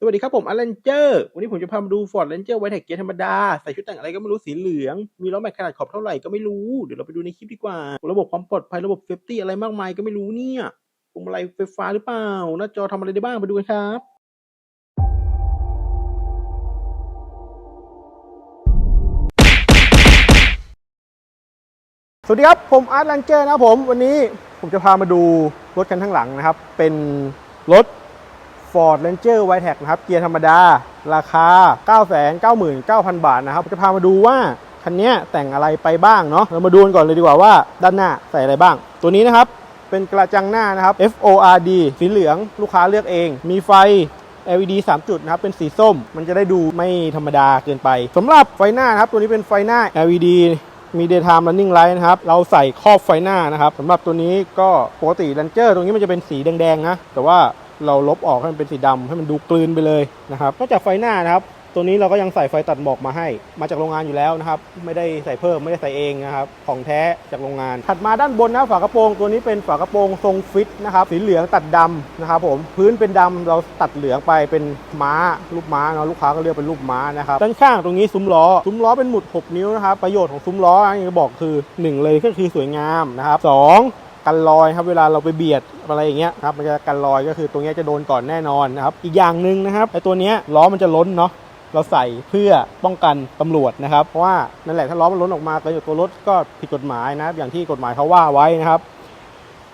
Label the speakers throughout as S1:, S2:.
S1: สวัสดีครับผมอเลนเจอร์ วันนี้ผมจะพามาดู Ford Ranger ไวท์แท็กเกียร์ธรรมดา ใส่ชุดแต่งอะไรก็ไม่รู้สีเหลือง มีล้อแม็กขนาดขอบเท่าไหร่ก็ไม่รู้ เดี๋ยวเราไปดูในคลิปดีกว่า ระบบความปลอดภัยระบบเซฟตี้อะไรมากมายก็ไม่รู้เนี่ยพวงมาลัยไฟฟ้าหรือเปล่า หน้าจอทำอะไรได้บ้างไปดูกันครับสวัสดีครับ ผมอาร์ต a ลนเจอร์นะครับผม วันนี้ผมจะพามาดูรถคันข้างหลังนะครับ เป็นรถ Ford Ranger w i t e t นะครับ เกียร์ธรรมดา ราคา 999,000 บาทนะครับ จะพามาดูว่า คันนี้แต่งอะไรไปบ้างเนาะ เรามาดูกันก่อนเลยดีกว่าว่า ด้านหน้าใส่อะไรบ้าง ตัวนี้นะครับ เป็นกระจังหน้านะครับ FORD สีเหลือง ลูกค้าเลือกเอง มีไฟ LED 3 จุดนะครับ เป็นสีส้ม มันจะได้ดูไม่ธรรมดาเกินไปสำหรับไฟหน้านะครับ ตัวนี้เป็นไฟหน้า LED มี daytime running light นะครับ เราใส่ครอบไฟหน้านะครับสำหรับตัวนี้ก็ปกติ Ranger ตรงนี้มันจะเป็นสีแดง ๆ นะ แต่ว่า เราลบออกให้มันเป็นสีดำให้มันดูกลืนไปเลยนะครับนอกจากไฟหน้านะครับ ตัวนี้เราก็ยังใส่ไฟตัดหมอกมาให้ มาจากโรงงานอยู่แล้วนะครับ ไม่ได้ใส่เพิ่มไม่ได้ใส่เองนะครับ ของแท้จากโรงงาน ถัดมาด้านบนนะฝากระโปรงตัวนี้เป็นฝากระโปรงทรงฟิตนะครับ สีเหลืองตัดดำนะครับ ผม พื้นเป็นดำเราตัดเหลืองไปเป็นม้ารูปม้าเนาะลูกค้าก็เรียกเป็นรูปม้านะครับ ด้านข้างตรงนี้ซุ้มล้อ ซุ้มล้อเป็นหมุด 6 นิ้วนะครับ ประโยชน์ของซุ้มล้ออย่างที่บอกคือ 1 เลยก็คือสวยงามนะครับสอง กันรอยครับเวลาเราไปเบียดอะไรอย่างเงี้ยครับมันจะกันรอยก็คือตรงเนี้ยจะโดนก่อนแน่นอนนะครับอีกอย่างหนึ่งนะครับไอ้ตัวเนี้ยล้อมันจะล้นเนาะเราใส่เพื่อป้องกันตำรวจนะครับเพราะว่านั่นแหละถ้าล้อมันล้นออกมาเกินจากตัวรถก็ผิดกฎหมายนะครับอย่างที่กฎหมายเขาว่าไว้นะครับ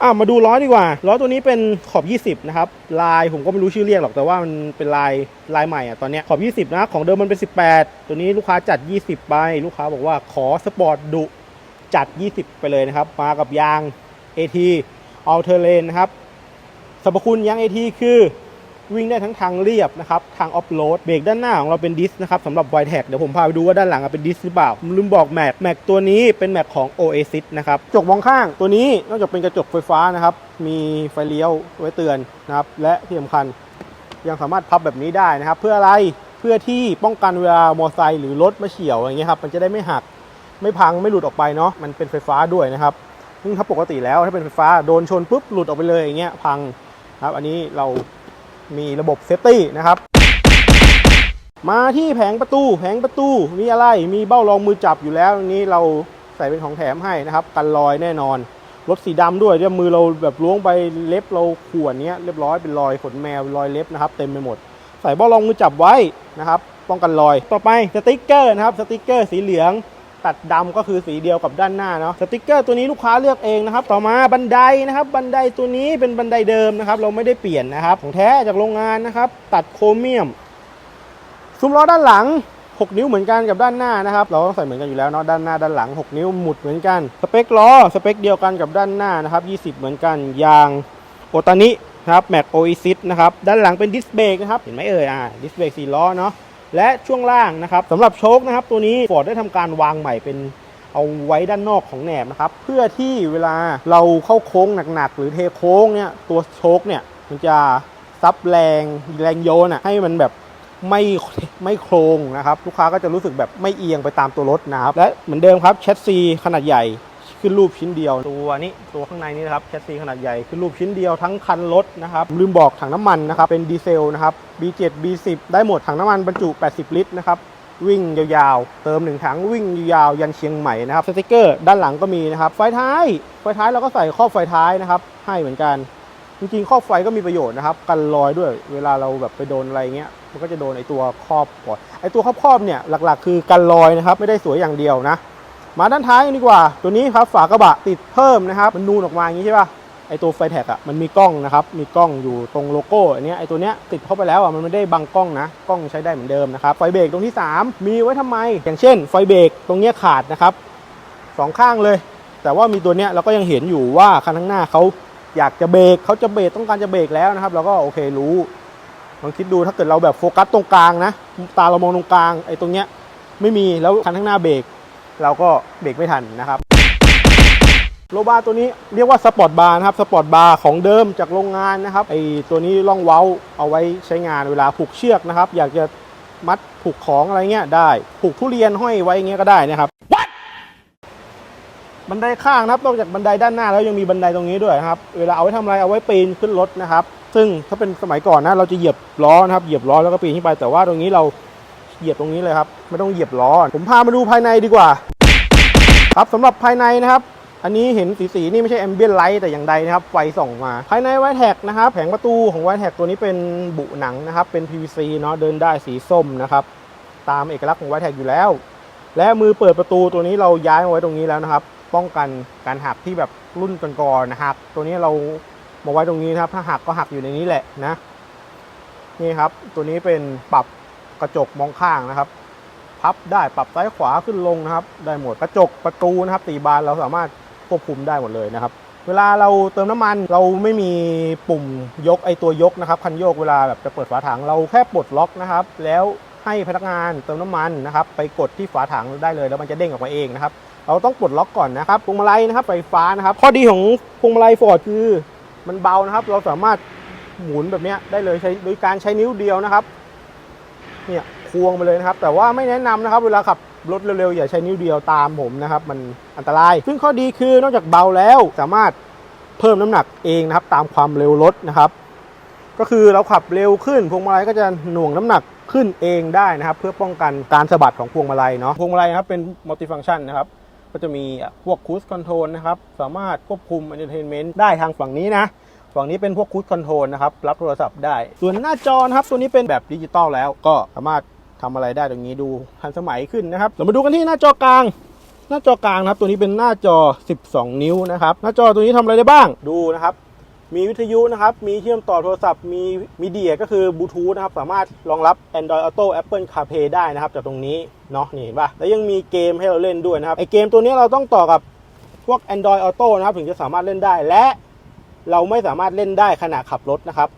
S1: อะมาดูล้อดีกว่าล้อตัวนี้เป็นขอบ 20 นะครับ ลายผมก็ไม่รู้ชื่อเรียกหรอกแต่ว่ามันเป็นลายลายใหม่อะตอนเนี้ยขอบ 20 นะ ของเดิมมันเป็น 18 ตัวนี้ลูกค้าจัด 20 ไป ลูกค้าบอกว่าขอสปอร์ตดุจัด 20 ไปเลยนะครับ มากับยาง AT All Terrain นะครับสรรพคุณยาง AT คือวิ่งได้ทั้งทางเรียบนะครับ ทางออฟโรดเบรกด้านหน้าของเราเป็นดิสนะครับสำหรับไวแท็กเดี๋ยวผมพาไปดูว่าด้านหลังเป็นดิสหรือเปล่า ลืมบอกแม็กแม็กตัวนี้เป็นแม็กของ Oasis นะครับกระจกมองข้างตัวนี้นอกจากเป็นกระจกไฟฟ้านะครับ มีไฟเลี้ยวไว้เตือนนะครับ และที่สำคัญยังสามารถพับแบบนี้ได้นะครับ เพื่ออะไรเพื่อที่ป้องกันเวลามอเตอร์ไซค์หรือรถมาเฉี่ยวอะไรเงี้ยครับมันจะได้ไม่หักไม่พังไม่หลุดออกไปเนาะมันเป็นไฟฟ้าด้วยนะครับ ซึ่งถ้าปกติแล้วถ้าเป็นไฟฟ้าโดนชนปุ๊บหลุดออกไปเลยอย่างเงี้ยพังครับ อันนี้เรามีระบบเซฟตี้นะครับ มาที่แผงประตูแผงประตูมีอะไรมีเบ้ารองมือจับอยู่แล้วนี้เราใส่เป็นของแถมให้นะครับกันรอยแน่นอนรถสีดำด้วยเดี๋ยมือเราแบบล้วงไปเล็บเราข่วนเนี้ยเรียบร้อยเป็นรอยขนแมวรอยเล็บนะครับ เต็มไปหมด ใส่เบ้ารองมือจับไว้นะครับ ป้องกันรอย ต่อไปสติกเกอร์นะครับสติกเกอร์สีเหลือง ตัดดำก็คือสีเดียวกับด้านหน้าเนาะสติกเกอร์ตัวนี้ลูกค้าเลือกเองนะครับต่อมาบันไดนะครับบันไดตัวนี้เป็นบันไดเดิมนะครับเราไม่ได้เปลี่ยนนะครับของแท้จากโรงงานนะครับตัดโครเมียมซุ้มล้อด้านหลัง 6 นิ้วเหมือนกันกับด้านหน้านะครับเราต้องใส่เหมือนกันอยู่แล้วเนาะด้านหน้าด้านหลัง 6 นิ้วหมุดเหมือนกันสเปคล้อสเปคเดียวกันกับด้านหน้านะครับ20 เหมือนกันยางโอตานินะครับแม็กโออิซิสนะครับด้านหลังเป็นดิสเบรกนะครับเห็นไหมเอ่ยอ่าดิสเบรกสี่ล้อเนาะ และช่วงล่างนะครับสำหรับโชคนะครับตัวนี้ฟอร์ดได้ทำการวางใหม่เป็นเอาไว้ด้านนอกของแหนบนะครับเพื่อที่เวลาเราเข้าโค้งหนักๆ หรือเทโค้งเนี่ยตัวโชคเนี่ยมันจะซับแรงแรงโยนอะให้มันแบบไม่ไม่โครงนะครับ ลูกค้าก็จะรู้สึกแบบไม่เอียงไปตามตัวรถนะครับ และเหมือนเดิมครับแชสซีขนาดใหญ่ ขึ้นรูปชิ้นเดียวตัวนี้ตัวข้างในนี้นะครับแชสซีขนาดใหญ่ขึ้นรูปชิ้นเดียวทั้งคันรถนะครับลืมบอกถังน้ำมันนะครับเป็นดีเซลนะครับ B7 B10 ได้หมดถังน้ำมันบรรจุ 80 ลิตรนะครับวิ่งยาวๆ เติมหนึ่งถังวิ่งยาวๆยันเชียงใหม่นะครับสติกเกอร์ด้านหลังก็มีนะครับไฟท้ายไฟท้ายเราก็ใส่ครอบไฟท้ายนะครับให้เหมือนกัน จริงๆครอบไฟก็มีประโยชน์นะครับกันรอยด้วยเวลาเราแบบไปโดนอะไรเงี้ยมันก็จะโดนไอตัวครอบก่อนไอตัวครอบครอบๆเนี่ยหลักๆ คือกันรอยนะครับไม่ได้สวยอย่างเดียวนะ มาด้านท้ายกันดีกว่า ตัวนี้ครับฝากระบะติดเพิ่มนะครับ มันนูนออกมาอย่างนี้ใช่ป่ะไอตัวไฟแท็กอะมันมีกล้องนะครับมีกล้องอยู่ตรงโลโก้อันนี้ไอตัวเนี้ยติดเข้าไปแล้วอะมันไม่ได้บังกล้องนะกล้องใช้ได้เหมือนเดิมนะครับไฟเบรกตรงที่ 3 มีไว้ทำไม อย่างเช่น ไฟเบรกตรงเนี้ยขาดนะครับสองข้างเลย แต่ว่ามีตัวเนี้ยเราก็ยังเห็นอยู่ว่าคันข้างหน้าเขาอยากจะเบรกเขาจะเบรกต้องการจะเบรกแล้วนะครับเราก็โอเครู้ลองคิดดูถ้าเกิดเราแบบโฟกัสตรงกลางนะตาเรามองตรงกลางไอ้ตรงเนี้ยไม่มีแล้วคันข้างหน้าเบรก เราก็เบรกไม่ทันนะครับโลบาร์ตัวนี้เรียกว่าสปอร์ตบาร์นะครับสปอร์ตบาร์ของเดิมจากโรงงานนะครับไอตัวนี้ร่องเว้าเอาไว้ใช้งานเวลาผูกเชือกนะครับ อยากจะมัดผูกของอะไรเงี้ยได้ ผูกทุเรียนห้อยไว้เงี้ยก็ได้นะครับบันไดข้างนะครับนอกจากบันไดด้านหน้าแล้วยังมีบันไดตรงนี้ด้วยนะครับเวลาเอาไว้ทำอะไรเอาไว้ปีนขึ้นรถนะครับ ซึ่งถ้าเป็นสมัยก่อนนะเราจะเหยียบล้อนะครับเหยียบล้อแล้วก็ปีนขึ้นไปแต่ว่าตรงนี้เรา เหยียบตรงนี้เลยครับ ไม่ต้องเหยียบล้อ ผมพามาดูภายในดีกว่า ครับสำหรับภายในนะครับ อันนี้เห็นสีสีนี่ไม่ใช่แอมเบียนไลท์แต่อย่างใดนะครับ ไฟส่องมา ภายในไวแท็กนะครับ แผงประตูของไวแท็กตัวนี้เป็นบุหนังนะครับ เป็น PVC เนาะ เดินได้สีส้มนะครับ ตามเอกลักษณ์ของไวแท็กอยู่แล้ว และมือเปิดประตูตัวนี้เราย้ายมาไว้ตรงนี้แล้วนะครับ ป้องกันการหักที่แบบรุ่นก่อนๆนะหัก ตัวนี้เรามาไว้ตรงนี้นะครับ ถ้าหักก็หักอยู่ในนี้แหละนะ นี่ครับ ตัวนี้เป็นปรับ กระจกมองข้างนะครับ พับได้ปรับซ้ายขวาขึ้นลงนะครับ ได้หมดกระจกประตูนะครับตีบานเราสามารถควบคุมได้หมดเลยนะครับ เวลาเราเติมน้ำมันเราไม่มีปุ่มยกไอตัวยกนะครับคันโยกเวลาแบบจะเปิดฝาถังเราแค่ปลดล็อกนะครับ แล้วให้พนักงานเติมน้ำมันนะครับไปกดที่ฝาถังได้เลย แล้วมันจะเด้งออกมาเองนะครับ เราต้องปลดล็อกก่อนนะครับพวงมาลัยนะครับไฟฟ้านะครับข้อดีของพวงมาลัยฟอร์ดคือมันเบานะครับ เราสามารถหมุนแบบเนี้ยได้เลยใช้โดยการใช้นิ้วเดียวนะครับ เนี่ยควงไปเลยนะครับ แต่ว่าไม่แนะนำนะครับ เวลาขับรถเร็วๆ อย่าใช้นิ้วเดียวตามผมนะครับ มันอันตราย ซึ่งข้อดีคือนอกจากเบาแล้วสามารถเพิ่มน้ำหนักเองนะครับ ตามความเร็วรถนะครับ ก็คือเราขับเร็วขึ้นพวงมาลัยก็จะหน่วงน้ำหนักขึ้นเองได้นะครับ เพื่อป้องกันการสะบัดของพวงมาลัยเนาะพวงมาลัยนะครับเป็นมัลติฟัง c t ชันนะครับก็จะมีพวกคู e คอนโทรลนะครับสามารถควบคุม Entertainment ได้ทางฝั่งนี้นะ ฝั่งนี้เป็นพวกคู e คอนโทรลนะครับรับโทรศัพท์ได้ ส่วนหน้าจอนะครับตัวนี้เป็นแบบดิจิตอลแล้วก็สามารถทำอะไรได้ตรงนี้ดูทันสมัยขึ้นนะครับเรามาดูกันที่หน้าจอกลาง หน้าจอกลางนะครับตัวนี้เป็นหน้าจอ 12 นิ้วนะครับหน้าจอตัวนี้ทำอะไรได้บ้างดูนะครับมีวิทยุนะครับ มีเชื่อมต่อโทรศัพท์ มีมีเดียก็คือบลูทูธนะครับ สามารถรองรับ Android Auto Apple CarPlay ได้นะครับ จากตรงนี้ เนาะนี่เห็นปะแล้วยังมีเกมให้เราเล่นด้วยนะครับ ไอเกมตัวนี้เราต้องต่อกับพวก Android Auto นะครับ ถึงจะสามารถเล่นได้ และ เราไม่สามารถเล่นได้ขณะขับรถนะครับ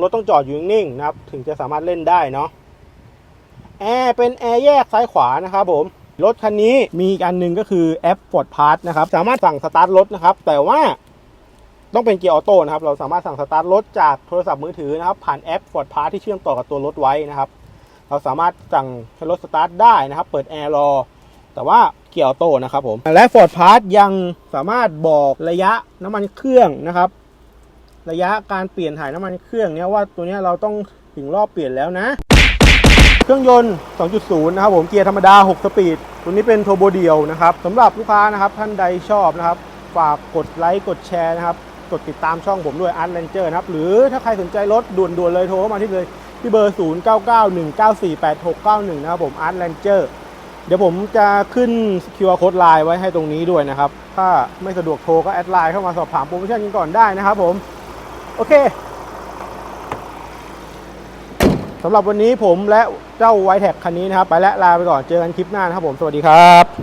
S1: รถต้องจอดอยู่นิ่งๆนะครับ ถึงจะสามารถเล่นได้เนาะแอร์เป็นแอร์แยกซ้ายขวานะครับผมรถคันนี้มีอีกอันหนึ่งก็คือแอป Ford Pass นะครับ สามารถสั่งสตาร์ทรถนะครับ แต่ว่าต้องเป็นเกียร์ออโต้นะครับ เราสามารถสั่งสตาร์ทรถจากโทรศัพท์มือถือนะครับ ผ่านแอป Ford Pass ที่เชื่อมต่อกับตัวรถไว้นะครับ เราสามารถสั่งให้รถสตาร์ทได้นะครับ เปิดแอร์รอ แต่ว่าเกียร์ออโต้นะครับผม และ Ford Pass ยังสามารถบอกระยะน้ำมันเครื่องนะครับ ระยะการเปลี่ยนถ่ายน้ำมันเครื่องเนี่ยว่าตัวเนี้ยเราต้องถึงรอบเปลี่ยนแล้วนะ เครื่องยนต์ 2.0 นะครับผมเกียร์ธรรมดา 6 สปีด ตัวนี้เป็นโทโบเดียวนะครับสำหรับลูกค้านะครับท่านใดชอบนะครับ ฝากกดไลค์กดแชร์นะครับ กดติดตามช่องผมด้วย Art Ranger นะครับ หรือถ้าใครสนใจรถด่วนๆเลยโทรเข้ามาที่เลยที่เบอร์ 0991948691 นะครับผม Art Ranger เดี๋ยวผมจะขึ้น QR Code Line ไว้ให้ตรงนี้ด้วยนะครับ ถ้าไม่สะดวกโทรก็แอดไลน์เข้ามาสอบถามโปรโมชั่นกันก่อนได้นะครับผม โอเคสำหรับวันนี้ผมและเจ้าไวแท็กคันนี้นะครับ ไปและลาไปก่อนเจอกันคลิปหน้านะครับผม สวัสดีครับ